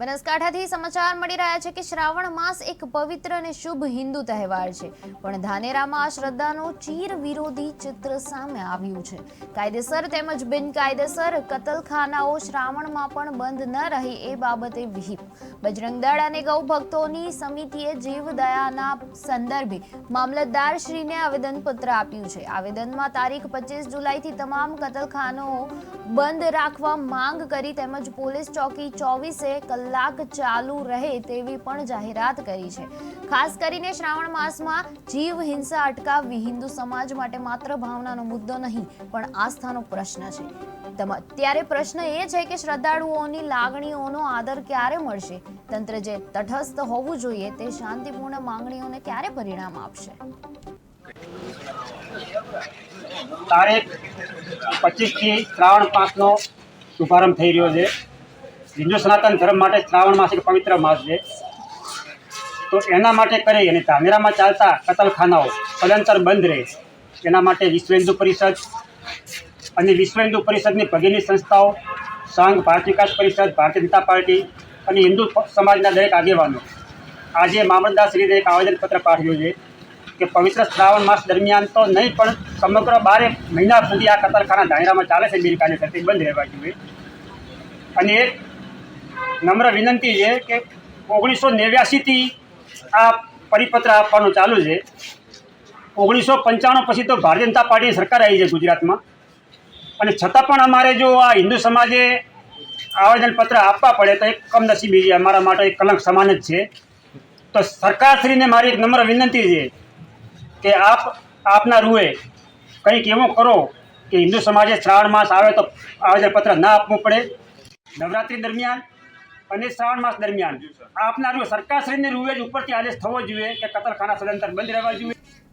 બનાસકાંઠાથી સમાચાર મળી રહ્યા છે કે શ્રાવણ માસ એક પવિત્ર અને શુભ હિન્દુ તહેવાર છે. પણ ધાનેરામાં આ શ્રદ્ધાનો ચીર વિરોધી ચિત્ર સામે આવ્યું છે. કાયદેસર તેમજ બિનકાયદેસર કતલખાનાઓ શ્રાવણમાં પણ બંધ ન રહે એ બાબતે વિહિપ. બજરંગ દળ અને ગૌ ભક્તોની સમિતિએ જીવદયાના સંદર્ભે મામલતદારશ્રીને આવેદનપત્ર આપ્યું છે. આવેદનમાં તારીખ પચીસ જુલાઈથી તમામ કતલખાનાઓ બંધ રાખવા માંગ કરી તેમજ પોલીસ ચોકી ચોવીસે કલાક ચાલુ રહે તેવી પણ જાહેરાત કરી છે. ખાસ કરીને શ્રાવણ માસમાં જીવ હિંસા અટકાવવી હિન્દુ સમાજ માટે માત્ર ભાવનાનો મુદ્દો નહીં, પણ આસ્થાનો પ્રશ્ન છે. ત્યારે પ્રશ્ન એ છે કે શ્રદ્ધાળુઓની લાગણીઓનો આદર ક્યારે મળશે? તંત્ર જે તટસ્થ હોવું જોઈએ તે શાંતિપૂર્ણ માંગણીઓને ક્યારે પરિણામ આપશે? તારીખ પચીસથી શ્રાવણ માસનો શુભારંભ થઈ રહ્યો છે. હિન્દુ સનાતન ધર્મ માટે શ્રાવણ માસ એક પવિત્ર માસ છે. તો એના માટે કરી અને ધાનેરામાં ચાલતા કતલખાનાઓ સદંતર બંધ રહે. એના માટે વિશ્વ હિન્દુ પરિષદ અને વિશ્વ હિન્દુ પરિષદની ભગીની સંસ્થાઓ, સંઘ ભારત વિકાસ પરિષદ, ભારતીય જનતા પાર્ટી અને હિન્દુ સમાજના દરેક આગેવાનો આજે મામલતદારશ્રીને એક આવેદનપત્ર પાઠવ્યું છે કે પવિત્ર શ્રાવણ માસ દરમિયાન તો નહીં, પણ સમગ્ર બારે મહિના સુધી આ કતલખાના ધાનેરામાં ચાલે છે, બિનકાયદેસર તે બંધ રહેવા જોઈએ. અને નમ્ર વિનંતી છે કે ઓગણીસો નેવ્યાસીથી આ પરિપત્ર આપવાનું ચાલુ છે. ઓગણીસો પંચાણું પછી તો ભારતીય જનતા પાર્ટીની સરકાર આવી છે ગુજરાતમાં. અને છતાં પણ અમારે જો આ હિન્દુ સમાજે આવેદનપત્ર આપવા પડે તો એક કમનસીબી છે, અમારા માટે એક કલંક સમાન જ છે. તો સરકારશ્રીને મારી એક નમ્ર વિનંતી છે કે આપ, આપના રૂએ કંઈક એવું કરો કે હિન્દુ સમાજે શ્રાવણ માસ આવે તો આવેદનપત્ર ના આપવું પડે. નવરાત્રિ દરમિયાન અને શ્રાવણ માસ દરમિયાન આપના સરકારશ્રીને સરકારશ્રીની રૂએ જ ઉપરથી આદેશ થવો જોઈએ કે કતલખાના સદંતર બંધ રહેવા જોઈએ.